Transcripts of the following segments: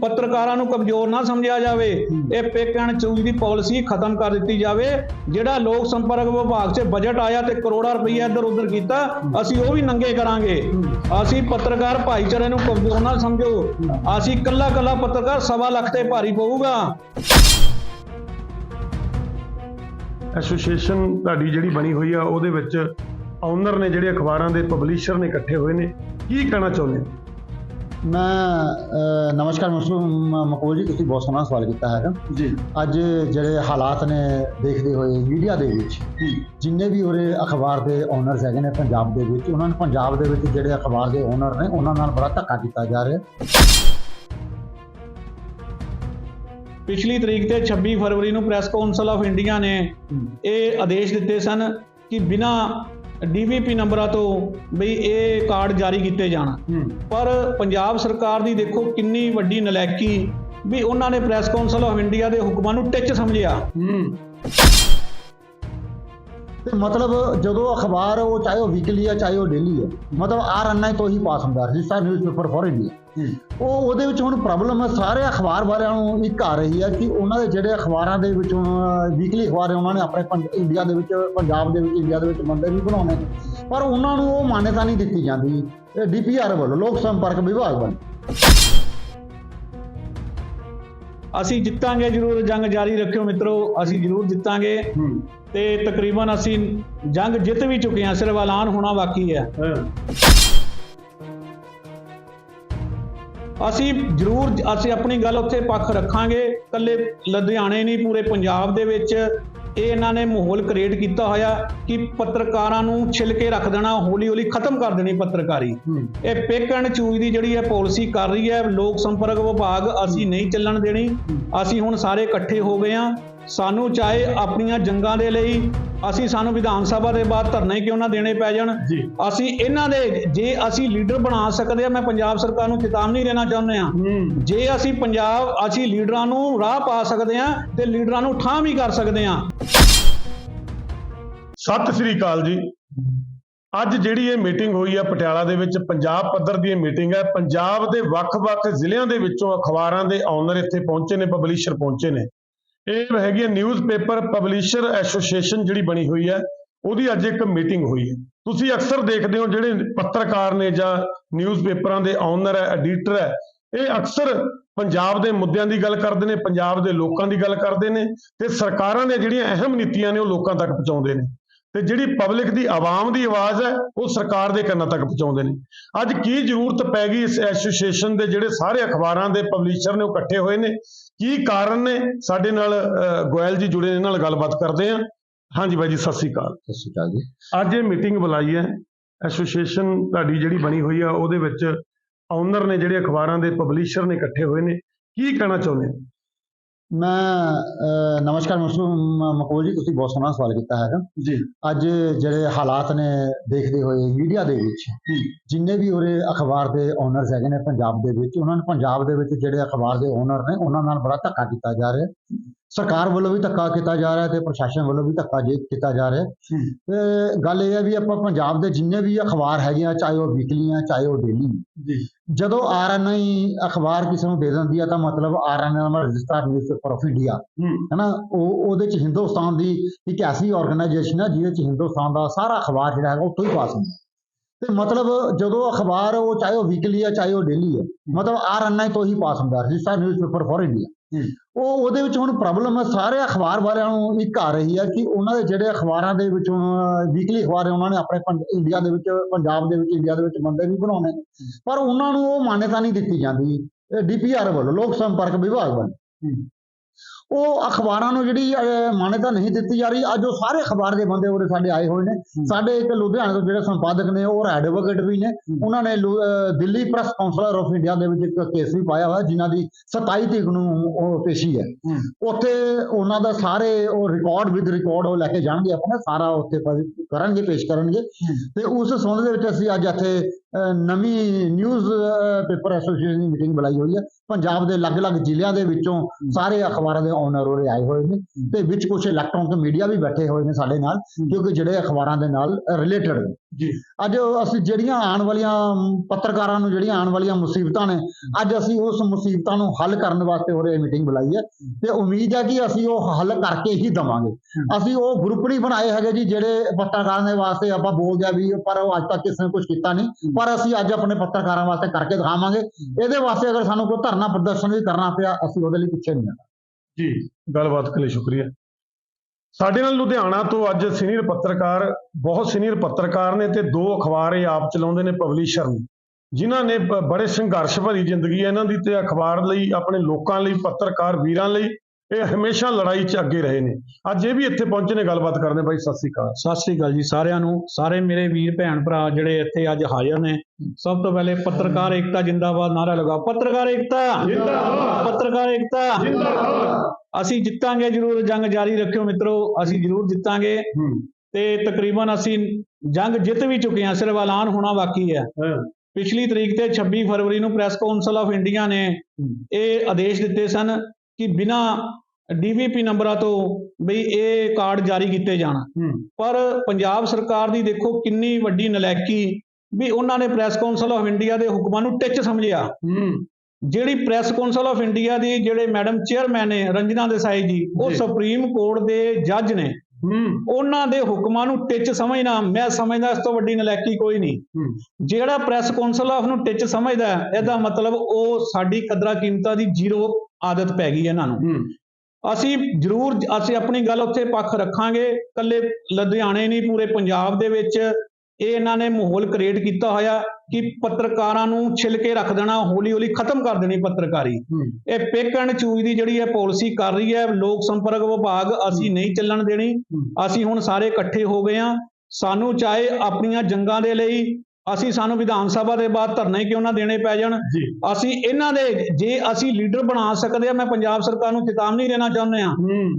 ਪੱਤਰਕਾਰਾਂ ਨੂੰ ਕਮਜ਼ੋਰ ਨਾ ਸਮਝਿਆ ਜਾਵੇ। ਇਹ ਪੇਕ ਚੂਜ਼ ਦੀ ਪਾਲਿਸੀ ਖਤਮ ਕਰ ਦਿੱਤੀ ਜਾਵੇ। ਜਿਹੜਾ ਲੋਕ ਸੰਪਰਕ ਵਿਭਾਗ 'ਚ ਬਜਟ ਆਇਆ ਤੇ ਕਰੋੜਾਂ ਰੁਪਈਆ ਇੱਧਰ ਉੱਧਰ ਕੀਤਾ, ਅਸੀਂ ਉਹ ਵੀ ਨੰਗੇ ਕਰਾਂਗੇ। ਅਸੀਂ ਪੱਤਰਕਾਰ ਭਾਈਚਾਰੇ ਨੂੰ ਕਮਜ਼ੋਰ ਨਾ ਸਮਝੋ। ਅਸੀਂ ਕੱਲਾ ਕੱਲਾ ਪੱਤਰਕਾਰ ਸਵਾ ਲੱਖ ਤੇ ਭਾਰੀ ਪਊਗਾ। ਐਸੋਸੀਏਸ਼ਨ ਤੁਹਾਡੀ ਜਿਹੜੀ ਬਣੀ ਹੋਈ ਆ, ਉਹਦੇ ਵਿੱਚ ਓਨਰ ਨੇ ਜਿਹੜੇ ਅਖਬਾਰਾਂ ਦੇ ਪਬਲਿਸ਼ਰ ਨੇ ਇਕੱਠੇ ਹੋਏ ਨੇ। ਕੀ ਕਹਿਣਾ ਚਾਹੁੰਦੇ ਹੋ? ਮੈਂ ਨਮਸਕਾਰ ਮਕਬੂਲ ਜੀ ਤੁਸੀਂ ਬਹੁਤ ਸੋਹਣਾ ਸਵਾਲ ਕੀਤਾ ਹੈਗਾ। ਜੀ। ਅੱਜ ਜਿਹੜੇ ਹਾਲਾਤ ਨੇ ਦੇਖਦੇ ਹੋਏ ਮੀਡੀਆ ਦੇ ਵਿੱਚ ਜਿੰਨੇ ਵੀ ਉਰੇ ਅਖਬਾਰ ਦੇ ਓਨਰਸ ਹੈਗੇ ਨੇ ਪੰਜਾਬ ਦੇ ਵਿੱਚ ਉਹਨਾਂ ਨੂੰ ਪੰਜਾਬ ਦੇ ਵਿੱਚ ਜਿਹੜੇ ਅਖਬਾਰ ਦੇ ਓਨਰ ਨੇ ਉਹਨਾਂ ਨਾਲ ਬੜਾ ਧੱਕਾ ਕੀਤਾ ਜਾ ਰਿਹਾ। ਪਿਛਲੀ ਤਰੀਕ ਤੇ 26 ਫਰਵਰੀ ਨੂੰ ਪ੍ਰੈਸ ਕਾਉਂਸਲ ਆਫ ਇੰਡੀਆ ਨੇ ਇਹ ਆਦੇਸ਼ ਦਿੱਤੇ ਸਨ ਕਿ ਬਿਨਾ ਡੀਵੀਪੀ ਨੰਬਰਾਂ ਤੋਂ ਬਈ ਇਹ ਕਾਰਡ ਜਾਰੀ ਕੀਤੇ ਜਾਣ। ਪਰ ਪੰਜਾਬ ਸਰਕਾਰ ਦੀ ਦੇਖੋ ਕਿੰਨੀ ਵੱਡੀ ਨਲਾਇਕੀ ਵੀ ਉਹਨਾਂ ਨੇ ਪ੍ਰੈਸ ਕਾਉਂਸਲ ਆਫ ਇੰਡੀਆ ਦੇ ਹੁਕਮਾਂ ਨੂੰ ਟਿੱਚ ਸਮਝਿਆ। ਤੇ ਮਤਲਬ ਜਦੋਂ ਅਖਬਾਰ ਉਹ ਚਾਹੇ ਉਹ ਵੀਕਲੀ ਹੈ ਚਾਹੇ ਉਹ ਡੇਲੀ ਹੈ ਮਤਲਬ ਆਰਐਨਆਈ ਤੋਂ ਹੀ ਪਾਸ ਹੁੰਦਾ। ਰਜਿਸਟਰਡ ਨਿਊਜ਼ਪੇਪਰ ਫॉर ਇੰਡੀਆ ਉਹ ਉਹਦੇ ਵਿੱਚ ਹੁਣ ਪ੍ਰੋਬਲਮ ਹੈ ਸਾਰੇ ਅਖਬਾਰ ਵਾਲਿਆਂ ਨੂੰ ਇੱਕ ਆ ਰਹੀ ਹੈ ਕਿ ਉਹਨਾਂ ਦੇ ਜਿਹੜੇ ਅਖਬਾਰਾਂ ਦੇ ਵਿੱਚ ਹੁਣ ਵੀਕਲੀ ਅਖਬਾਰ ਹੈ ਉਹਨਾਂ ਨੇ ਆਪਣੇ ਇੰਡੀਆ ਦੇ ਵਿੱਚ ਪੰਜਾਬ ਦੇ ਵਿੱਚ ਇੰਡੀਆ ਦੇ ਵਿੱਚ ਬੰਦੇ ਵੀ ਬਣਾਉਣੇ। ਪਰ ਉਹਨਾਂ ਨੂੰ ਉਹ ਮਾਨਤਾ ਨਹੀਂ ਦਿੱਤੀ ਜਾਂਦੀ। ਡੀਪੀਆਰ ਵੱਲੋਂ ਲੋਕ ਸੰਪਰਕ ਵਿਭਾਗ ਵੱਲੋਂ। ਅਸੀਂ ਜਿੱਤਾਂਗੇ ਜ਼ਰੂਰ ਜੰਗ ਜਾਰੀ ਰੱਖਿਓ ਮਿੱਤਰੋ ਅਸੀਂ ਜ਼ਰੂਰ ਜਿੱਤਾਂਗੇ। ਤੇ ਤਕਰੀਬਨ ਅਸੀਂ ਜੰਗ ਜਿੱਤ ਵੀ ਚੁੱਕੇ ਹਾਂ ਸਿਰਫ ਐਲਾਨ ਹੋਣਾ ਬਾਕੀ ਹੈ। ਅਸੀਂ ਜ਼ਰੂਰ ਅਸੀਂ ਆਪਣੀ ਗੱਲ ਉੱਥੇ ਪੱਖ ਰੱਖਾਂਗੇ। ਕੱਲੇ ਲੁਧਿਆਣੇ ਨਹੀਂ ਪੂਰੇ ਪੰਜਾਬ ਦੇ ਵਿੱਚ ਇਹ ਇਹਨਾਂ ਨੇ ਮਾਹੌਲ ਕ੍ਰੀਏਟ ਕੀਤਾ ਹੋਇਆ ਕਿ ਪੱਤਰਕਾਰਾਂ ਨੂੰ ਛਿਲ ਕੇ ਰੱਖ ਦੇਣਾ ਹੌਲੀ ਹੌਲੀ ਖਤਮ ਕਰ ਦੇਣੀ ਪੱਤਰਕਾਰੀ। ਇਹ ਪਿਕ ਐਂਡ ਚੂਜ਼ ਦੀ ਜਿਹੜੀ ਹੈ ਪਾਲਿਸੀ ਕਰ ਰਹੀ ਹੈ ਲੋਕ ਸੰਪਰਕ ਵਿਭਾਗ ਅਸੀਂ ਨਹੀਂ ਚੱਲਣ ਦੇਣੀ। ਅਸੀਂ ਹੁਣ ਸਾਰੇ ਇਕੱਠੇ ਹੋ ਗਏ ਹਾਂ। ਸਾਨੂੰ ਚਾਹੇ ਆਪਣੀਆਂ ਜੰਗਾਂ ਦੇ ਲਈ ਅਸੀਂ ਸਾਨੂੰ ਵਿਧਾਨ ਸਭਾ ਦੇ ਬਾਅਦ ਧਰਨੇ ਕਿਉਂ ਨਾ ਦੇਣੇ ਪੈ ਜਾਣ? ਅਸੀਂ ਇਹਨਾਂ ਦੇ ਜੇ ਅਸੀਂ ਲੀਡਰ ਬਣਾ ਸਕਦੇ ਆ ਮੈਂ ਪੰਜਾਬ ਸਰਕਾਰ ਨੂੰ ਚੇਤਾਵਨੀ ਦੇਣਾ ਚਾਹੁੰਦੇ ਆ ਹੂੰ। ਜੇ ਅਸੀਂ ਪੰਜਾਬ ਅਸੀਂ ਲੀਡਰਾਂ ਨੂੰ ਰਾਹ ਪਾ ਸਕਦੇ ਆ ਤੇ ਲੀਡਰਾਂ ਨੂੰ ਠਾਂ ਵੀ ਕਰ ਸਕਦੇ ਆ ਸਤਿ ਸ੍ਰੀ ਅਕਾਲ ਜੀ। ਅੱਜ ਜਿਹੜੀ ਇਹ ਮੀਟਿੰਗ ਹੋਈ ਹੈ ਪਟਿਆਲਾ ਦੇ ਵਿੱਚ ਪੰਜਾਬ ਪੱਧਰ ਦੀ ਇਹ ਮੀਟਿੰਗ ਹੈ ਪੰਜਾਬ ਦੇ ਵੱਖ-ਵੱਖ ਜ਼ਿਲ੍ਹਿਆਂ ਦੇ ਵਿੱਚੋਂ ਅਖਬਾਰਾਂ ਦੇ ਓਨਰ ਇੱਥੇ ਪਹੁੰਚੇ ਨੇ ਪਬਲਿਸ਼ਰ ਪਹੁੰਚੇ ਨੇ। ਇਹ ਹੈਗੀ ਹੈ ਨਿਊਜ਼ਪੇਪਰ ਪਬਲਿਸ਼ਰ ਐਸੋਸੀਏਸ਼ਨ ਜਿਹੜੀ ਬਣੀ ਹੋਈ ਹੈ, ਉਹਦੀ ਅੱਜ ਇੱਕ ਮੀਟਿੰਗ ਹੋਈ ਹੈ। ਤੁਸੀਂ ਅਕਸਰ ਦੇਖਦੇ ਹੋ ਜਿਹੜੇ ਪੱਤਰਕਾਰ ਨੇ ਜਾਂ ਨਿਊਜ਼ਪੇਪਰਾਂ ਦੇ ਓਨਰ ਹੈ ਐਡੀਟਰ ਹੈ, ਇਹ ਅਕਸਰ ਪੰਜਾਬ ਦੇ ਮੁੱਦਿਆਂ ਦੀ ਗੱਲ ਕਰਦੇ ਨੇ, ਪੰਜਾਬ ਦੇ ਲੋਕਾਂ ਦੀ ਗੱਲ ਕਰਦੇ ਨੇ ਤੇ ਸਰਕਾਰਾਂ ਦੀਆਂ ਜਿਹੜੀਆਂ ਅਹਿਮ ਨੀਤੀਆਂ ਨੇ ਉਹ ਲੋਕਾਂ ਤੱਕ ਪਹੁੰਚਾਉਂਦੇ ਨੇ। ਤੇ ਜਿਹੜੀ ਪਬਲਿਕ ਦੀ ਆਵਾਮ ਦੀ ਆਵਾਜ਼ ਹੈ ਉਹ ਸਰਕਾਰ ਦੇ ਕੰਨਾਂ ਤੱਕ ਪਹੁੰਚਾਉਂਦੇ ਨੇ। ਅੱਜ ਕੀ ਜ਼ਰੂਰਤ ਪੈ ਗਈ ਇਸ ਐਸੋਸੀਏਸ਼ਨ ਦੇ ਜਿਹੜੇ ਸਾਰੇ ਅਖਬਾਰਾਂ ਦੇ ਪਬਲਿਸ਼ਰ ਨੇ ਉਹ ਇਕੱਠੇ ਹੋਏ ਨੇ? ਕੀ ਕਾਰਨ ਨੇ? ਸਾਡੇ ਨਾਲ ਗੋਇਲ ਜੀ ਜੁੜੇ ਨੇ ਨਾਲ ਗੱਲਬਾਤ ਕਰਦੇ ਹਾਂ। ਹਾਂਜੀ ਬਾਈ ਜੀ ਸਤਿ ਸ੍ਰੀ ਅਕਾਲ। ਸਤਿ ਸ਼੍ਰੀ ਅਕਾਲ ਜੀ। ਅੱਜ ਇਹ ਮੀਟਿੰਗ ਬੁਲਾਈ ਹੈ। ਐਸੋਸੀਏਸ਼ਨ ਤੁਹਾਡੀ ਜਿਹੜੀ ਬਣੀ ਹੋਈ ਆ ਉਹਦੇ ਵਿੱਚ ਓਨਰ ਨੇ ਜਿਹੜੇ ਅਖਬਾਰਾਂ ਦੇ ਪਬਲਿਸ਼ਰ ਨੇ ਇਕੱਠੇ ਹੋਏ ਨੇ। ਕੀ ਕਹਿਣਾ ਚਾਹੁੰਦੇ ਹੋ? ਮੈਂ ਨਮਸਕਾਰ ਮਸਲੂਮ ਮਕਬੂਲ ਜੀ ਤੁਸੀਂ ਬਹੁਤ ਸੋਹਣਾ ਸਵਾਲ ਕੀਤਾ ਹੈਗਾ। ਜੀ। ਅੱਜ ਜਿਹੜੇ ਹਾਲਾਤ ਨੇ ਦੇਖਦੇ ਹੋਏ ਮੀਡੀਆ ਦੇ ਵਿੱਚ ਜਿੰਨੇ ਵੀ ਉਰੇ ਅਖਬਾਰ ਦੇ ਓਨਰਸ ਹੈਗੇ ਨੇ ਪੰਜਾਬ ਦੇ ਵਿੱਚ ਉਹਨਾਂ ਨੂੰ ਪੰਜਾਬ ਦੇ ਵਿੱਚ ਜਿਹੜੇ ਅਖਬਾਰ ਦੇ ਓਨਰ ਨੇ ਉਹਨਾਂ ਨਾਲ ਬੜਾ ਧੱਕਾ ਕੀਤਾ ਜਾ ਰਿਹਾ। ਸਰਕਾਰ ਵੱਲੋਂ ਵੀ ਧੱਕਾ ਕੀਤਾ ਜਾ ਰਿਹਾ ਤੇ ਪ੍ਰਸ਼ਾਸਨ ਵੱਲੋਂ ਵੀ ਧੱਕਾ ਜੇ ਕੀਤਾ ਜਾ ਰਿਹਾ। ਤੇ ਗੱਲ ਇਹ ਹੈ ਵੀ ਆਪਾਂ ਪੰਜਾਬ ਦੇ ਜਿੰਨੇ ਵੀ ਅਖਬਾਰ ਹੈਗੇ ਆ ਚਾਹੇ ਉਹ ਵੀਕਲੀ ਆ ਚਾਹੇ ਉਹ ਡੇਲੀ ਜੀ। ਜਦੋਂ ਆਰਐਨਆਈ ਅਖਬਾਰ ਕਿਸੇ ਨੂੰ ਦੇ ਦਿੰਦੀ ਆ ਤਾਂ ਮਤਲਬ ਆਰਐਨਆਈ ਦਾ ਰਜਿਸਟਰਡ ਨਿਊਜ਼ਪੇਪਰ ਆਫ ਇੰਡੀਆ ਹੈਨਾ ਉਹ ਉਹਦੇ ਚ ਹਿੰਦੁਸਤਾਨ ਦੀ ਇੱਕ ਐਸੀ ਆਰਗੇਨਾਈਜੇਸ਼ਨ ਹੈ ਜਿਹਦੇ ਚ ਹਿੰਦੁਸਤਾਨ ਦਾ ਸਾਰਾ ਅਖਬਾਰ ਜਿਹੜਾ ਹੈਗਾ ਉੱਥੋਂ ਹੀ ਪਾਸ ਹੁੰਦਾ। ਤੇ ਮਤਲਬ ਜਦੋਂ ਅਖਬਾਰ ਉਹ ਚਾਹੇ ਉਹ ਵੀਕਲੀ ਹੈ ਚਾਹੇ ਉਹ ਡੇਲੀ ਹੈ ਮਤਲਬ ਆਰਐਨਆਈ ਤੋਂ ਹੀ ਪਾਸ ਹੁੰਦਾ ਰਜਿਸਟਰਡ ਨਿਊਜ਼ਪੇਪਰ ਫॉर ਇੰਡੀਆ ਉਹ ਉਹਦੇ ਵਿੱਚ ਹੁਣ ਪ੍ਰੋਬਲਮ ਹੈ ਸਾਰੇ ਅਖਬਾਰ ਵਾਲਿਆਂ ਨੂੰ ਇੱਕ ਆ ਰਹੀ ਹੈ ਕਿ ਉਹਨਾਂ ਦੇ ਜਿਹੜੇ ਅਖਬਾਰਾਂ ਦੇ ਵਿੱਚ ਹੁਣ ਵੀਕਲੀ ਅਖਬਾਰ ਉਹਨਾਂ ਨੇ ਆਪਣੇ ਇੰਡੀਆ ਦੇ ਵਿੱਚ ਪੰਜਾਬ ਦੇ ਵਿੱਚ ਇੰਡੀਆ ਦੇ ਵਿੱਚ ਬੰਦੇ ਵੀ ਬਣਾਉਣੇ। ਪਰ ਉਹਨਾਂ ਨੂੰ ਉਹ ਮਾਨਤਾ ਨਹੀਂ ਦਿੱਤੀ ਜਾਂਦੀ। ਡੀਪੀਆਰ ਵੱਲੋਂ ਲੋਕ ਸੰਪਰਕ ਵਿਭਾਗ ਵੱਲੋਂ। ਉਹ ਅਖਬਾਰਾਂ ਨੂੰ ਜਿਹੜੀ ਮਾਨਤਾ ਨਹੀਂ ਦਿੱਤੀ ਜਾ ਰਹੀ। ਅੱਜ ਉਹ ਸਾਰੇ ਅਖਬਾਰ ਦੇ ਬੰਦੇ ਉਰੇ ਸਾਡੇ ਆਏ ਹੋਏ ਨੇ। ਸਾਡੇ ਇੱਕ ਲੁਧਿਆਣੇ ਤੋਂ ਜਿਹੜੇ ਸੰਪਾਦਕ ਨੇ ਉਹ ਐਡਵੋਕੇਟ ਵੀ ਨੇ। ਉਹਨਾਂ ਨੇ Delhi press councillor of India ਦੇ ਵਿੱਚ ਇੱਕ ਕੇਸ ਵੀ ਪਾਇਆ ਹੋਇਆ ਜਿਨ੍ਹਾਂ ਦੀ 27 ਤਰੀਕ ਨੂੰ ਉਹ ਪੇਸ਼ੀ ਹੈ। ਉੱਥੇ ਉਹਨਾਂ ਦਾ ਸਾਰੇ ਉਹ ਰਿਕਾਰਡ ਵਿਦ ਰਿਕਾਰਡ ਉਹ ਲੈ ਕੇ ਜਾਣਗੇ ਆਪਣਾ। ਸਾਰਾ ਉੱਥੇ ਕਰਨਗੇ ਪੇਸ਼ ਕਰਨਗੇ। ਤੇ ਉਸ ਸੰਬੰਧ ਦੇ ਵਿੱਚ ਅਸੀਂ ਅੱਜ ਇੱਥੇ ਨਵੀਂ ਨਿਊਜ਼ ਪੇਪਰ ਐਸੋਸੀਏਸ਼ਨ ਦੀ ਮੀਟਿੰਗ ਬੁਲਾਈ ਹੋਈ ਹੈ। ਪੰਜਾਬ ਦੇ ਅਲੱਗ-ਅਲੱਗ ਜ਼ਿਲ੍ਹਿਆਂ ਦੇ ਵਿੱਚੋਂ ਸਾਰੇ ਅਖਬਾਰਾਂ ਦੇ ਓਨਰ ਉਰੇ ਆਏ ਹੋਏ ਨੇ ਤੇ ਵਿੱਚ ਕੁਝ ਇਲੈਕਟ੍ਰੋਨਿਕ ਮੀਡੀਆ ਵੀ ਬੈਠੇ ਹੋਏ ਨੇ ਸਾਡੇ ਨਾਲ ਕਿਉਂਕਿ ਜਿਹੜੇ ਅਖਬਾਰਾਂ ਦੇ ਨਾਲ ਰਿਲੇਟਡ ਨੇ। ਜੀ। ਅੱਜ ਅਸੀਂ ਜਿਹੜੀਆਂ ਆਉਣ ਵਾਲੀਆਂ ਪੱਤਰਕਾਰਾਂ ਨੂੰ ਜਿਹੜੀਆਂ ਆਉਣ ਵਾਲੀਆਂ ਮੁਸੀਬਤਾਂ ਨੇ ਅੱਜ ਅਸੀਂ ਉਸ ਮੁਸੀਬਤਾਂ ਨੂੰ ਹੱਲ ਕਰਨ ਵਾਸਤੇ ਉਰੇ ਮੀਟਿੰਗ ਬੁਲਾਈ ਹੈ ਤੇ ਉਮੀਦ ਹੈ ਕਿ ਅਸੀਂ ਉਹ ਹੱਲ ਕਰਕੇ ਹੀ ਦਵਾਂਗੇ। ਅਸੀਂ ਉਹ ਗਰੁੱਪ ਨਹੀਂ ਬਣਾਏ ਹੈਗੇ ਜੀ ਜਿਹੜੇ ਪੱਤਰਕਾਰਾਂ ਦੇ ਵਾਸਤੇ ਆਪਾਂ ਬੋਲਦੇ ਆ ਵੀ ਪਰ ਉਹ ਅੱਜ ਤੱਕ ਕਿਸੇ ਨੇ ਕੁਝ ਕੀਤਾ ਨਹੀਂ ਪਰ ਅਸੀਂ ਅੱਜ ਆਪਣੇ ਪੱਤਰਕਾਰਾਂ ਵਾਸਤੇ ਕਰਕੇ ਦਿਖਾਵਾਂਗੇ। ਇਹਦੇ ਵਾਸਤੇ ਅਗਰ ਸਾਨੂੰ ਕੋਈ ਧਰਨਾ ਪ੍ਰਦਰਸ਼ਨ ਵੀ ਕਰਨਾ ਪਿਆ ਅਸੀਂ ਉਹਦੇ ਲਈ ਪਿੱਛੇ ਨਹੀਂ ਜੀ, ਗੱਲਬਾਤ ਕੇ ਲਈ ਸ਼ੁਕਰੀਆ। ਸਾਡੇ ਨਾਲ ਲੁਧਿਆਣਾ ਤੋਂ ਅੱਜ ਸੀਨੀਅਰ ਪੱਤਰਕਾਰ, ਬਹੁਤ ਸੀਨੀਅਰ ਪੱਤਰਕਾਰ ਨੇ ਤੇ ਦੋ ਅਖਬਾਰ ਇਹ ਆਪ ਚਲਾਉਂਦੇ ਨੇ ਪਬਲਿਸ਼ਰ ਨੇ ਜਿਨ੍ਹਾਂ ਨੇ ਬੜੇ ਸੰਘਰਸ਼ ਭਰੀ ਜ਼ਿੰਦਗੀ ਹੈ। ਇਹਨਾਂ ਦੀ ਤੇ ਅਖਬਾਰ ਲਈ, ਆਪਣੇ ਲੋਕਾਂ ਲਈ, ਪੱਤਰਕਾਰ ਵੀਰਾਂ ਲਈ ਇਹ ਹਮੇਸ਼ਾ ਲੜਾਈ 'ਚ ਅੱਗੇ ਰਹੇ ਨੇ। ਅੱਜ ਇਹ ਵੀ ਇੱਥੇ ਪਹੁੰਚੇ ਨੇ ਗੱਲਬਾਤ ਕਰਨੇ ਬਾਈ ਸਤਿ ਸ੍ਰੀ ਅਕਾਲ। ਸਤਿ ਸ੍ਰੀ ਅਕਾਲ ਜੀ ਸਾਰਿਆਂ ਨੂੰ। ਸਾਰੇ ਮੇਰੇ ਵੀਰ ਭੈਣ ਭਰਾ ਜਿਹੜੇ ਇੱਥੇ ਅੱਜ ਹਾਜ਼ਰ ਨੇ ਸਭ ਤੋਂ ਪਹਿਲੇ ਪੱਤਰਕਾਰ ਏਕਤਾ ਜਿੰਦਾਬਾਦ ਨਾਰਾ ਲਗਾਓ। ਪੱਤਰਕਾਰ ਏਕਤਾ! ਜ਼ਿੰਦਾਬਾਦ। ਪੱਤਰਕਾਰ ਏਕਤਾ! ਅਸੀਂ ਜਿੱਤਾਂਗੇ ਜ਼ਰੂਰ ਜੰਗ ਜਾਰੀ ਰੱਖਿਓ ਮਿੱਤਰੋ। ਅਸੀਂ ਜ਼ਰੂਰ ਜਿੱਤਾਂਗੇ। ਤੇ ਤਕਰੀਬਨ ਅਸੀਂ ਜੰਗ ਜਿੱਤ ਵੀ ਚੁੱਕੇ ਹਾਂ ਸਿਰਫ ਐਲਾਨ ਹੋਣਾ ਬਾਕੀ ਹੈ। ਹਾਂ, ਪਿਛਲੀ ਤਰੀਕ ਤੇ 26 ਫਰਵਰੀ ਨੂੰ ਪ੍ਰੈਸ ਕਾਉਂਸਲ ਆਫ ਇੰਡੀਆ ਨੇ ਇਹ ਆਦੇਸ਼ ਦਿੱਤੇ ਸਨ ਕਿ ਬਿਨਾ ਡੀਵੀਪੀ ਨੰਬਰਾਂ ਤੋਂ ਬਈ ਇਹ ਕਾਰਡ ਜਾਰੀ ਕੀਤੇ ਜਾਣ। ਪਰ ਪੰਜਾਬ ਸਰਕਾਰ ਦੀ ਦੇਖੋ ਕਿੰਨੀ ਵੱਡੀ ਨਲਾਇਕੀ ਵੀ ਉਹਨਾਂ ਨੇ ਪ੍ਰੈਸ ਕਾਉਂਸਲ ਆਫ ਇੰਡੀਆ ਦੇ ਹੁਕਮਾਂ ਨੂੰ ਟਿੱਚ ਸਮਝਿਆ। ਜਿਹੜੀ ਪ੍ਰੈਸ ਕਾਉਂਸਲ ਆਫ ਇੰਡੀਆ ਦੀ ਜਿਹੜੇ ਮੈਡਮ ਚੇਅਰਮੈਨ ਨੇ ਰੰਜਨਾ ਦੇਸਾਈ ਜੀ ਉਹ। ਸੁਪਰੀਮ ਕੋਰਟ ਦੇ ਜੱਜ ਨੇ। ਉਹਨਾਂ ਦੇ ਹੁਕਮਾਂ ਨੂੰ ਟਿੱਚ ਸਮਝਣਾ ਮੈਂ ਸਮਝਦਾ ਇਸ ਤੋਂ ਵੱਡੀ ਨਲਾਇਕੀ ਕੋਈ ਨਹੀਂ। ਜਿਹੜਾ ਪ੍ਰੈਸ ਕਾਉਂਸਲ ਆਫ ਨੂੰ ਟਿੱਚ ਸਮਝਦਾ ਇਹਦਾ ਮਤਲਬ ਉਹ ਸਾਡੀ ਕਦਰਾਂ ਕੀਮਤਾਂ ਦੀ ਜ਼ੀਰੋ ਆਦਤ ਪੈ ਗਈ ਇਹਨਾਂ ਨੂੰ। ਅਸੀਂ ਜ਼ਰੂਰ ਅਸੀਂ ਆਪਣੀ ਗੱਲ ਉੱਥੇ ਪੱਖ ਰੱਖਾਂਗੇ ਕੱਲੇ ਲੁਧਿਆਣੇ ਨਹੀਂ ਪੂਰੇ ਪੰਜਾਬ ਦੇ ਵਿੱਚ ਇਹ ਇਹਨਾਂ ਨੇ ਮਾਹੌਲ ਕ੍ਰੀਏਟ ਕੀਤਾ ਹੋਇਆ ਕਿ ਪੱਤਰਕਾਰਾਂ ਨੂੰ ਛਿਲ ਕੇ ਰੱਖ ਦੇਣਾ ਹੌਲੀ ਹੌਲੀ ਖਤਮ ਕਰ ਦੇਣੀ ਪੱਤਰਕਾਰੀ। ਇਹ ਪਿਕ ਐਂਡ ਚੂਜ਼ ਦੀ ਜਿਹੜੀ ਹੈ ਪਾਲਿਸੀ ਕਰ ਰਹੀ ਹੈ ਲੋਕ ਸੰਪਰਕ ਵਿਭਾਗ ਅਸੀਂ ਨਹੀਂ ਚੱਲਣ ਦੇਣੀ। ਅਸੀਂ ਹੁਣ ਸਾਰੇ ਇਕੱਠੇ ਹੋ ਗਏ ਹਾਂ। ਸਾਨੂੰ ਚਾਹੇ ਆਪਣੀਆਂ ਜੰਗਾਂ ਦੇ ਲਈ ਅਸੀਂ ਸਾਨੂੰ ਵਿਧਾਨ ਸਭਾ ਦੇ ਬਾਅਦ ਧਰਨੇ ਕਿਉਂ ਨਾ ਦੇਣੇ ਪੈ ਜਾਣ? ਅਸੀਂ ਇਹਨਾਂ ਦੇ ਜੇ ਅਸੀਂ ਲੀਡਰ ਬਣਾ ਸਕਦੇ ਆ ਮੈਂ ਪੰਜਾਬ ਸਰਕਾਰ ਨੂੰ ਚੇਤਾਵਨੀ ਦੇਣਾ ਚਾਹੁੰਦੇ ਆ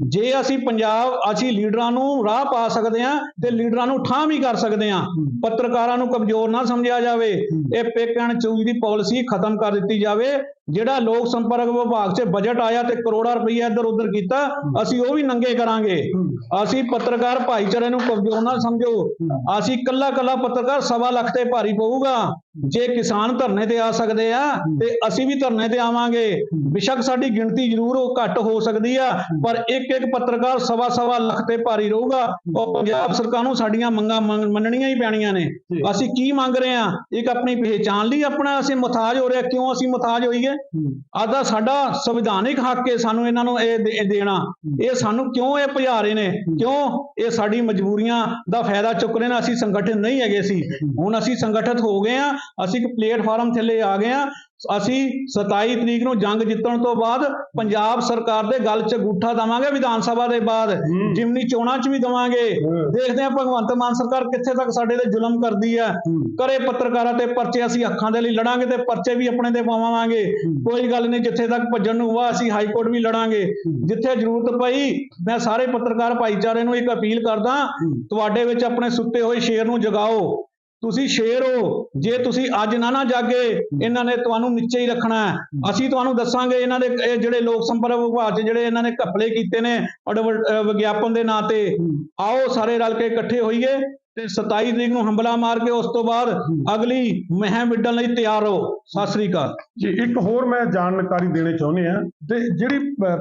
ਜੇ ਅਸੀਂ ਪੰਜਾਬ ਅਸੀਂ ਲੀਡਰਾਂ ਨੂੰ ਰਾਹ ਪਾ ਸਕਦੇ ਆ ਤੇ ਲੀਡਰਾਂ ਨੂੰ ਠਾਂ ਵੀ ਕਰ ਸਕਦੇ ਆ ਪੱਤਰਕਾਰਾਂ ਨੂੰ ਕਮਜ਼ੋਰ ਨਾ ਸਮਝਿਆ ਜਾਵੇ। ਇਹ ਪਿਕ ਐਂਡ ਚੂਜ਼ ਦੀ ਪਾਲਿਸੀ ਖਤਮ ਕਰ ਦਿੱਤੀ ਜਾਵੇ। ਜਿਹੜਾ ਲੋਕ ਸੰਪਰਕ ਵਿਭਾਗ 'ਚ ਬਜਟ ਆਇਆ ਤੇ ਕਰੋੜਾਂ ਰੁਪਈਆ ਇੱਧਰ ਉੱਧਰ ਕੀਤਾ ਅਸੀਂ ਉਹ ਵੀ ਨੰਗੇ ਕਰਾਂਗੇ। ਅਸੀਂ ਪੱਤਰਕਾਰ ਭਾਈਚਾਰੇ ਨੂੰ ਕਮਜ਼ੋਰ ਨਾ ਸਮਝੋ। ਅਸੀਂ ਕੱਲਾ ਕੱਲਾ ਪੱਤਰਕਾਰ ਸਵਾ ਲੱਖ ਤੇ ਭਾਰੀ ਪਊਗਾ। ਜੇ ਕਿਸਾਨ ਧਰਨੇ ਤੇ ਆ ਸਕਦੇ ਆ ਤੇ ਅਸੀਂ ਵੀ ਧਰਨੇ ਤੇ ਆਵਾਂਗੇ। ਬਿਸ਼ੱਕ ਸਾਡੀ ਗਿਣਤੀ ਜ਼ਰੂਰ ਉਹ ਘੱਟ ਹੋ ਸਕਦੀ ਆ ਪਰ ਇੱਕ ਇੱਕ ਪੱਤਰਕਾਰ ਸਵਾ ਸਵਾ ਲੱਖ ਤੇ ਭਾਰੀ ਰਹੂਗਾ। ਉਹ ਪੰਜਾਬ ਸਰਕਾਰ ਨੂੰ ਸਾਡੀਆਂ ਮੰਗਾਂ ਮੰਨ- ਮੰਨਣੀਆਂ ਹੀ ਪੈਣੀਆਂ ਨੇ। ਅਸੀਂ ਕੀ ਮੰਗ ਰਹੇ ਆ? ਇੱਕ ਆਪਣੀ ਪਹਿਚਾਣ ਲਈ ਆਪਣਾ ਅਸੀਂ ਮੁਤਾਜ ਹੋ ਰਿਹਾ। ਕਿਉਂ ਅਸੀਂ ਮੁਤਾਜ ਹੋਈਏ? ਆਦਾ ਸਾਡਾ ਸੰਵਿਧਾਨਿਕ ਹੱਕ ਹੈ ਸਾਨੂੰ ਇਹਨਾਂ ਨੂੰ ਇਹ ਦੇਣਾ। ਇਹ ਸਾਨੂੰ ਕਿਉਂ ਇਹ ਭਜਾ ਰਹੇ ਨੇ? ਕਿਉਂ ਇਹ ਸਾਡੀ ਮਜਬੂਰੀਆਂ ਦਾ ਫਾਇਦਾ ਚੁੱਕ ਰਹੇ ਨੇ? ਅਸੀਂ ਸੰਗਠਿਤ ਨਹੀਂ ਹੈਗੇ ਸੀ। ਹੁਣ ਅਸੀਂ ਸੰਗਠਿਤ ਹੋ ਗਏ ਆ। ਅਸੀਂ ਇੱਕ ਪਲੇਟਫਾਰਮ ਥੱਲੇ ਆ ਗਏ ਆ ਅਸੀਂ 27 ਤਰੀਕ ਨੂੰ ਜੰਗ ਜਿੱਤਣ ਤੋਂ ਬਾਅਦ ਪੰਜਾਬ ਸਰਕਾਰ ਦੇ ਗੱਲ 'ਚ ਗੂਠਾ ਦਵਾਂਗੇ ਵਿਧਾਨ ਸਭਾ ਦੇ ਬਾਅਦ। ਜਿਮਨੀ ਚੋਣਾਂ 'ਚ ਵੀ ਦਵਾਂਗੇ। ਦੇਖਦੇ ਆ ਭਗਵੰਤ ਮਾਨ ਸਰਕਾਰ ਕਿੱਥੇ ਤੱਕ ਸਾਡੇ ਤੇ ਜ਼ੁਲਮ ਕਰਦੀ ਹੈ। ਕਰੇ ਪੱਤਰਕਾਰਾਂ ਤੇ ਪਰਚੇ ਅਸੀਂ ਅੱਖਾਂ ਦੇ ਲਈ ਲੜਾਂਗੇ ਤੇ ਪਰਚੇ ਵੀ ਆਪਣੇ ਤੇ ਪਾਵਾਂਗੇ ਕੋਈ ਗੱਲ ਨਹੀਂ ਜਿੱਥੇ ਤੱਕ ਭੱਜਣ ਨੂੰ ਵਾ ਅਸੀਂ ਹਾਈ ਕੋਰਟ ਵੀ ਲੜਾਂਗੇ। ਜਿੱਥੇ ਜ਼ਰੂਰਤ ਪਈ ਮੈਂ ਸਾਰੇ ਪੱਤਰਕਾਰ ਭਾਈਚਾਰੇ ਨੂੰ ਇੱਕ ਅਪੀਲ ਕਰਦਾ ਤੁਹਾਡੇ ਵਿੱਚ ਆਪਣੇ ਸੁੱਤੇ ਹੋਏ ਸ਼ੇਰ ਨੂੰ ਜਗਾਓ। ਤੁਸੀਂ ਸ਼ੇਰ ਹੋ। ਜੇ ਤੁਸੀਂ ਅੱਜ ਨਾ ਨਾ ਜਾਗੇ, ਇਹਨਾਂ ਨੇ ਤੁਹਾਨੂੰ ਨੀਚੇ ਹੀ ਰੱਖਣਾ ਅਸੀਂ ਤੁਹਾਨੂੰ ਦੱਸਾਂਗੇ ਇਹਨਾਂ ਦੇ, ਇਹ ਜਿਹੜੇ ਲੋਕ ਸੰਪਰਕ ਵਿਭਾਗ 'ਚ ਜਿਹੜੇ ਇਹਨਾਂ ਨੇ ਘਪਲੇ ਕੀਤੇ ਨੇ ਅਡਵ- ਵਿਗਿਆਪਨ ਦੇ ਨਾਂ ਤੇ। ਆਓ ਸਾਰੇ ਰਲ ਕੇ ਇਕੱਠੇ ਹੋਈਏ। ਤੇ 27 ਤਰੀਕ ਨੂੰ ਹੰਬਲਾ ਮਾਰ ਕੇ ਉਸ ਤੋਂ ਬਾਅਦ ਅਗਲੀ ਮਹਿਮ ਵਿੱਢਣ ਲਈ ਤਿਆਰ ਰਹੋ। ਸਤਿ ਸ੍ਰੀ ਅਕਾਲ। ਜੀ ਇੱਕ ਹੋਰ ਮੈਂ ਜਾਣਕਾਰੀ ਦੇਣੀ ਚਾਹੁੰਦੇ ਆ ਤੇ ਜਿਹੜੀ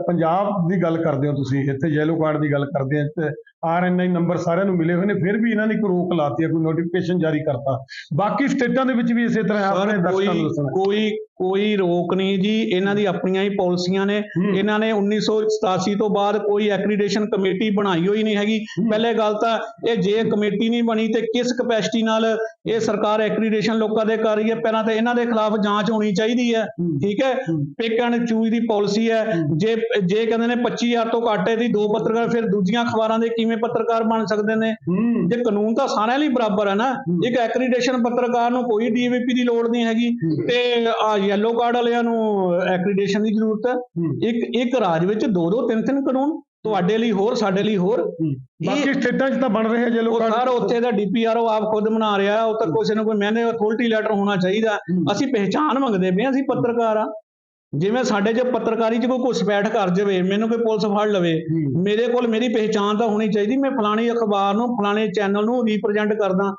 ਪੰਜਾਬ ਦੀ ਗੱਲ ਕਰਦੇ ਹੋ ਤੁਸੀਂ ਇੱਥੇ ਯੈਲੋ ਕਾਰਡ ਦੀ ਗੱਲ ਕਰਦੇ ਆ ਤੇ ਆਰਐਨਆਈ ਨੰਬਰ ਸਾਰਿਆਂ ਨੂੰ ਮਿਲੇ ਹੋਏ ਨੇ ਫਿਰ ਵੀ ਇਹਨਾਂ ਨੇ ਇੱਕ ਰੋਕ ਲਾਤੀ ਹੈ ਕੋਈ ਨੋਟੀਫਿਕੇਸ਼ਨ ਜਾਰੀ ਕਰਤਾ। ਬਾਕੀ ਸਟੇਟਾਂ ਦੇ ਵਿੱਚ ਵੀ ਇਸੇ ਤਰ੍ਹਾਂ ਹੈ, ਆਪਣੇ ਦਰਸ਼ਕਾਂ ਕੋਈ ਨੂੰ ਦੱਸਣਾ। ਕੋਈ ਕੋਈ ਰੋਕ ਨਹੀਂ ਜੀ ਇਹਨਾਂ ਦੀ ਆਪਣੀਆਂ ਹੀ ਪਾਲਿਸੀਆਂ ਨੇ। ਹੂੰ। ਇਹਨਾਂ ਨੇ 1987 ਤੋਂ ਬਾਅਦ ਕੋਈ ਐਕ੍ਰੀਡੇਸ਼ਨ ਕਮੇਟੀ ਬਣਾਈ ਹੋਈ ਨਹੀਂ ਹੈਗੀ। ਪਹਿਲੇ ਗੱਲ ਤਾਂ ਇਹ ਜੇ ਕਮੇਟੀ ਨਹੀਂ ਬਣੀ ਤੇ ਕਿਸ ਕਪੈਸਿਟੀ ਨਾਲ ਇਹ ਸਰਕਾਰ ਐਕ੍ਰੀਡੇਸ਼ਨ ਲੋਕਾਂ ਦੇ ਕਰ ਰਹੀ ਹੈ? ਪਹਿਲਾਂ ਤਾਂ ਇਹਨਾਂ ਦੇ ਖਿਲਾਫ ਜਾਂਚ ਹੋਣੀ ਚਾਹੀਦੀ ਹੈ। ਠੀਕ ਹੈ? ਪਿਕ ਐਂਡ ਚੂਜ਼ ਦੀ ਪਾਲਿਸੀ ਹੈ। ਜੇ ਜੇ ਕਹਿੰਦੇ ਨੇ 25000 ਤੋਂ ਘੱਟ ਹੈ ਦੀ ਦੋ ਪੱਤਰਕਾਰ ਫਿਰ ਦੂਜੀਆਂ ਅਖਬਾਰਾਂ ਦੇ ਕਿਵੇਂ ਪੱਤਰਕਾਰ ਬਣ ਸਕਦੇ ਨੇ? ਜੇ ਕਾਨੂੰਨ ਤਾਂ ਸਾਰਿਆਂ ਲਈ ਬਰਾਬਰ ਹੈ ਨਾ। ਇੱਕ ਐਕ੍ਰੀਡੇਸ਼ਨ ਪੱਤਰਕਾਰ ਨੂੰ ਕੋਈ ਡੀਵੀਪੀ ਦੀ ਲੋੜ ਨਹੀਂ ਹੈਗੀ। ਤੇ ਆ ਯੈਲੋ ਕਾਰਡ ਵਾਲਿਆਂ ਨੂੰ ਐਕ੍ਰੀਡੇਸ਼ਨ ਦੀ ਜ਼ਰੂਰਤ ਹੂੰ। ਇੱਕ ਇੱਕ ਰਾਜ ਵਿੱਚ ਦੋ ਦੋ ਤਿੰਨ ਤਿੰਨ ਕਾਨੂੰਨ ਤੁਹਾਡੇ ਲਈ ਹੋਰ ਸਾਡੇ ਲਈ ਹੋਰ। ਬਾਕੀ ਸਟੇਟਾਂ 'ਚ ਤਾਂ ਬਣ ਰਹੇ ਉਹ ਕਾਰਡ ਸਰ ਉੱਥੇ ਦਾ ਡੀਪੀਆਰਓ ਆਪ ਖੁਦ ਬਣਾ ਰਿਹਾ ਉਹ ਤਾਂ ਕਿਸੇ ਨੂੰ ਕੋਈ ਮੈਨੇ ਅਥਾਰਟੀ ਲੈਟਰ ਹੋਣਾ ਚਾਹੀਦਾ। ਅਸੀਂ ਪਹਿਚਾਣ ਮੰਗਦੇ ਪਏ ਅਸੀਂ ਪੱਤਰਕਾਰ ਆ ਜਿਵੇਂ ਸਾਡੇ 'ਚ ਪੱਤਰਕਾਰੀ 'ਚ ਕੋਈ ਘੁਸਪੈਠ ਕਰ ਜਾਵੇ ਮੈਨੂੰ ਕੋਈ ਪੁਲਿਸ ਫੜ ਲਵੇ ਜੀ ਮੇਰੇ ਕੋਲ ਮੇਰੀ ਪਹਿਚਾਣ ਤਾਂ ਹੋਣੀ ਚਾਹੀਦੀ ਮੈਂ ਫਲਾਣੀ ਅਖਬਾਰ ਨੂੰ ਫਲਾਣੇ ਚੈਨਲ ਨੂੰ ਰਿਪਰੈਜ਼ੈਂਟ ਕਰਦਾ।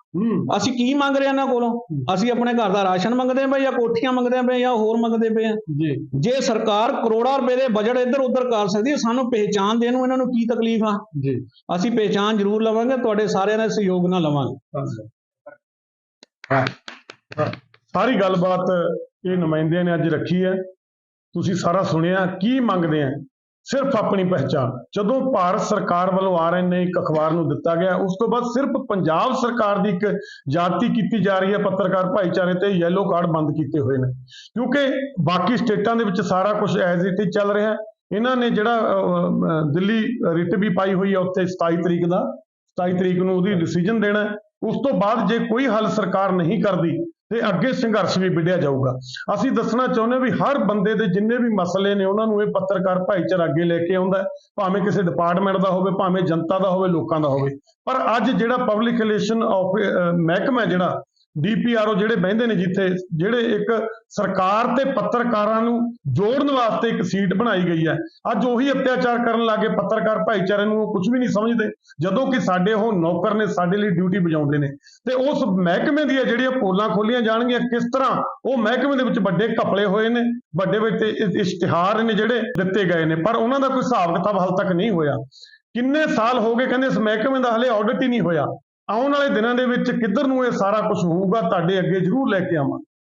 ਅਸੀਂ ਕੀ ਮੰਗ ਰਹੇ ਹਾਂ ਇਹਨਾਂ ਕੋਲੋਂ? ਅਸੀਂ ਆਪਣੇ ਘਰ ਦਾ ਰਾਸ਼ਨ ਮੰਗਦੇ ਪਏ ਜਾਂ ਕੋਠੀਆਂ ਮੰਗਦੇ ਪਏ ਜਾਂ ਹੋਰ ਮੰਗਦੇ ਪਏ ਆ ਜੀ। ਜੇ ਸਰਕਾਰ ਕਰੋੜਾਂ ਰੁਪਏ ਦੇ ਬਜਟ ਇੱਧਰ ਉੱਧਰ ਕਰ ਸਕਦੀ ਹੈ ਸਾਨੂੰ ਪਹਿਚਾਣ ਦੇਣ ਨੂੰ ਇਹਨਾਂ ਨੂੰ ਕੀ ਤਕਲੀਫ ਆ? ਜੀ। ਅਸੀਂ ਪਹਿਚਾਣ ਜ਼ਰੂਰ ਲਵਾਂਗੇ ਤੁਹਾਡੇ ਸਾਰਿਆਂ ਦੇ ਸਹਿਯੋਗ ਨਾਲ ਲਵਾਂਗੇ। ਸਾਰੀ ਗੱਲਬਾਤ ਇਹ ਨੁਮਾਇੰਦਿਆਂ ਨੇ ਅੱਜ ਰੱਖੀ ਹੈ। ਤੁਸੀਂ ਸਾਰਾ ਸੁਣਿਆ, ਕੀ ਮੰਗਦੇ ਆ? ਸਿਰਫ ਆਪਣੀ ਪਹਿਚਾਣ। ਜਦੋਂ ਭਾਰਤ ਸਰਕਾਰ ਵੱਲੋਂ ਆ ਰਹੇ ਨੇ ਇੱਕ ਅਖਬਾਰ ਨੂੰ ਦਿੱਤਾ ਗਿਆ, ਉਸ ਤੋਂ ਬਾਅਦ ਸਿਰਫ ਪੰਜਾਬ ਸਰਕਾਰ ਦੀ ਇੱਕ ਜਾਤੀ ਕੀਤੀ ਜਾ ਰਹੀ ਹੈ, ਪੱਤਰਕਾਰ ਭਾਈਚਾਰੇ ਤੇ ਯੈਲੋ ਕਾਰਡ ਬੰਦ ਕੀਤੇ ਹੋਏ ਨੇ। ਕਿਉਂਕਿ ਬਾਕੀ ਸਟੇਟਾਂ ਦੇ ਵਿੱਚ ਸਾਰਾ ਕੁਝ ਐਜ਼ ਇਟ ਇਜ਼ ਚੱਲ ਰਿਹਾ। ਇਹਨਾਂ ਨੇ ਜਿਹੜਾ ਦਿੱਲੀ ਰਿਟ ਵੀ ਪਾਈ ਹੋਈ ਹੈ ਉੱਥੇ 27 ਤਰੀਕ ਦਾ। 27 ਤਰੀਕ ਨੂੰ ਉਹਦੀ ਡਿਸੀਜਨ ਦੇਣਾ ਉਸ ਤੋਂ ਬਾਅਦ ਜੇ ਕੋਈ ਹੱਲ ਸਰਕਾਰ ਨਹੀਂ ਕਰਦੀ ਤੇ ਅੱਗੇ ਸੰਘਰਸ਼ ਵੀ ਵਿੱਢਿਆ ਜਾਊਗਾ। ਅਸੀਂ ਦੱਸਣਾ ਚਾਹੁੰਦੇ ਹਾਂ ਵੀ ਹਰ ਬੰਦੇ ਦੇ ਜਿੰਨੇ ਵੀ ਮਸਲੇ ਨੇ, ਉਹਨਾਂ ਨੂੰ ਇਹ ਪੱਤਰਕਾਰ ਭਾਈਚਾਰਾ ਅੱਗੇ ਲੈ ਕੇ ਆਉਂਦਾ ਭਾਵੇਂ ਕਿਸੇ ਡਿਪਾਰਟਮੈਂਟ ਦਾ ਹੋਵੇ, ਭਾਵੇਂ ਜਨਤਾ ਦਾ ਹੋਵੇ, ਲੋਕਾਂ ਦਾ ਹੋਵੇ। ਪਰ ਅੱਜ ਜਿਹੜਾ ਪਬਲਿਕ ਰਿਲੇਸ਼ਨ ਆਫ ਮਹਿਕਮਾ ਜਿਹੜਾ ਡੀਪੀਆਰਓ ਜਿਹੜੇ ਬਹਿੰਦੇ ਨੇ ਜਿੱਥੇ, ਜਿਹੜੇ ਇੱਕ ਸਰਕਾਰ ਤੇ ਪੱਤਰਕਾਰਾਂ ਨੂੰ ਜੋੜਨ ਵਾਸਤੇ ਇੱਕ ਸੀਟ ਬਣਾਈ ਗਈ ਹੈ। ਅੱਜ ਉਹੀ ਅਤਿਆਚਾਰ ਕਰਨ ਲੱਗੇ ਪੱਤਰਕਾਰ ਭਾਈਚਾਰੇ ਨੂੰ, ਉਹ ਕੁਝ ਵੀ ਨਹੀਂ ਸਮਝਦੇ, ਜਦੋਂ ਕਿ ਸਾਡੇ ਉਹ ਨੌਕਰ ਨੇ, ਸਾਡੇ ਲਈ ਡਿਊਟੀ ਵਜਾਉਂਦੇ ਨੇ। ਤੇ ਉਸ ਮਹਿਕਮੇ ਦੀਆਂ ਜਿਹੜੀਆਂ ਪੋਲਾਂ ਖੋਲੀਆਂ ਜਾਣਗੀਆਂ, ਕਿਸ ਤਰ੍ਹਾਂ ਉਹ ਮਹਿਕਮੇ ਦੇ ਵਿੱਚ ਵੱਡੇ ਘਪਲੇ ਹੋਏ ਨੇ, ਵੱਡੇ ਵੱਡੇ ਇਸ਼ਤਿਹਾਰ ਨੇ ਜਿਹੜੇ ਦਿੱਤੇ ਗਏ ਨੇ, ਪਰ ਉਹਨਾਂ ਦਾ ਕੋਈ ਹਿਸਾਬ ਕਿਤਾਬ ਹਾਲ ਤੱਕ ਨਹੀਂ ਹੋਇਆ। ਕਿੰਨੇ ਸਾਲ ਹੋ ਗਏ, ਕਹਿੰਦੇ ਇਸ ਮਹਿਕਮੇ ਦਾ ਹਲੇ ਆਡਿਟ ਹੀ ਨਹੀਂ ਹੋਇਆ। ਆਉਣ ਵਾਲੇ ਦਿਨਾਂ ਦੇ ਵਿੱਚ ਕਿੱਧਰ ਨੂੰ ਇਹ ਸਾਰਾ ਕੁਝ ਹੋਊਗਾ, ਤੁਹਾਡੇ ਅੱਗੇ ਜ਼ਰੂਰ ਲੈ ਕੇ ਆਵਾਂ।